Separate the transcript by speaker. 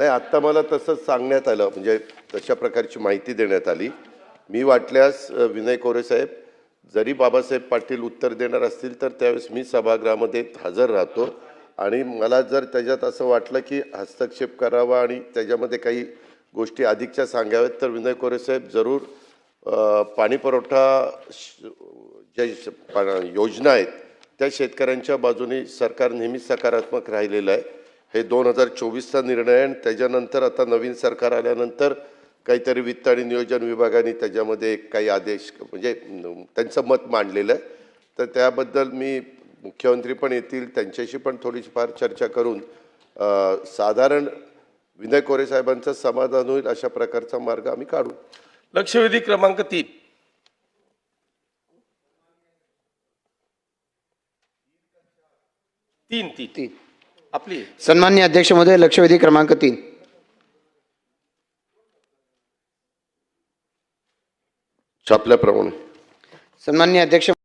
Speaker 1: नाही आत्ता मला तसंच सांगण्यात आलं म्हणजे तशा प्रकारची माहिती देण्यात आली. मी वाटल्यास विनय कोरे साहेब जरी बाबासाहेब पाटील उत्तर देणार असतील तर त्यावेळेस मी सभागृहामध्ये हजर राहतो. आणि मला जर त्याच्यात असं वाटलं की हस्तक्षेप करावा आणि त्याच्यामध्ये काही गोष्टी अधिकच्या सांगाव्यात तर विनय कोरे साहेब जरूर पाणी पुरवठा श- ज्या श- योजना आहेत त्या शेतकऱ्यांच्या बाजूने सरकार नेहमीच सकारात्मक राहिलेलं आहे. हे दोन हजार चोवीसचा निर्णय आहे आणि त्याच्यानंतर आता नवीन सरकार आल्यानंतर काहीतरी वित्त आणि नियोजन विभागाने त्याच्यामध्ये काही आदेश म्हणजे त्यांचं मत मांडलेलं आहे. तर त्याबद्दल मी मुख्यमंत्री पण येतील त्यांच्याशी पण थोडीशी फार चर्चा करून साधारण विनय कोरे साहेबांचं समाधान होईल अशा प्रकारचा मार्ग आम्ही काढू.
Speaker 2: लक्षवेधी क्रमांक तीन. तीन तीन.
Speaker 3: तीन.
Speaker 2: आपली.
Speaker 3: सन्मान्य अध्यक्ष महोदय लक्षवेधी क्रमांक तीन.
Speaker 1: छापल्याप्रमाणे
Speaker 3: सन्मान्य अध्यक्ष